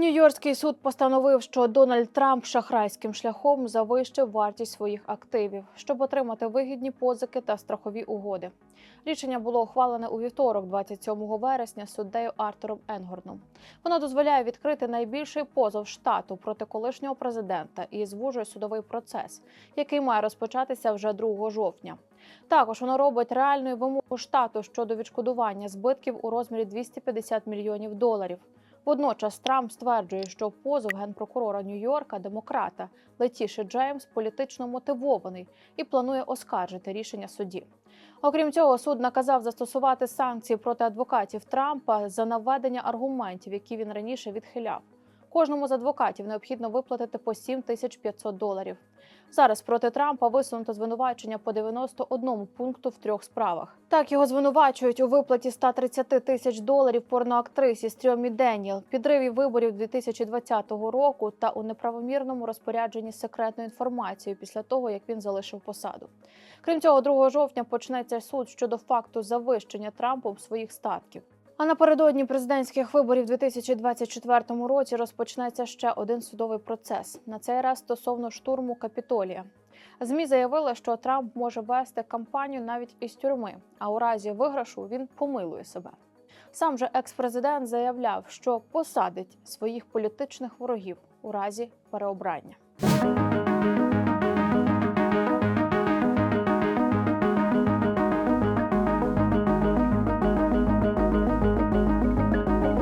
Нью-Йоркський суд постановив, що Дональд Трамп шахрайським шляхом завищив вартість своїх активів, щоб отримати вигідні позики та страхові угоди. Рішення було ухвалене у вівторок, 27 вересня, суддею Артуром Енгорном. Воно дозволяє відкрити найбільший позов штату проти колишнього президента і звужує судовий процес, який має розпочатися вже 2 жовтня. Також воно робить реальною вимогу штату щодо відшкодування збитків у розмірі 250 мільйонів доларів. Водночас Трамп стверджує, що позов генпрокурора Нью-Йорка, демократа Летіші Джеймс політично мотивований і планує оскаржити рішення судді. Окрім цього, суд наказав застосувати санкції проти адвокатів Трампа за наведення аргументів, які він раніше відхиляв. Кожному з адвокатів необхідно виплатити по 7 тисяч 500 доларів. Зараз проти Трампа висунуто звинувачення по 91 пункту в трьох справах. Так його звинувачують у виплаті 130 тисяч доларів порноактрисі Стрьомі Деніел, підриві виборів 2020 року та у неправомірному розпорядженні секретною інформацією після того, як він залишив посаду. Крім цього, 2 жовтня почнеться суд щодо факту завищення Трампом своїх статків. А напередодні президентських виборів 2024 році розпочнеться ще один судовий процес. На цей раз стосовно штурму Капітолія. ЗМІ заявили, що Трамп може вести кампанію навіть із тюрми, а у разі виграшу він помилує себе. Сам же екс-президент заявляв, що посадить своїх політичних ворогів у разі переобрання.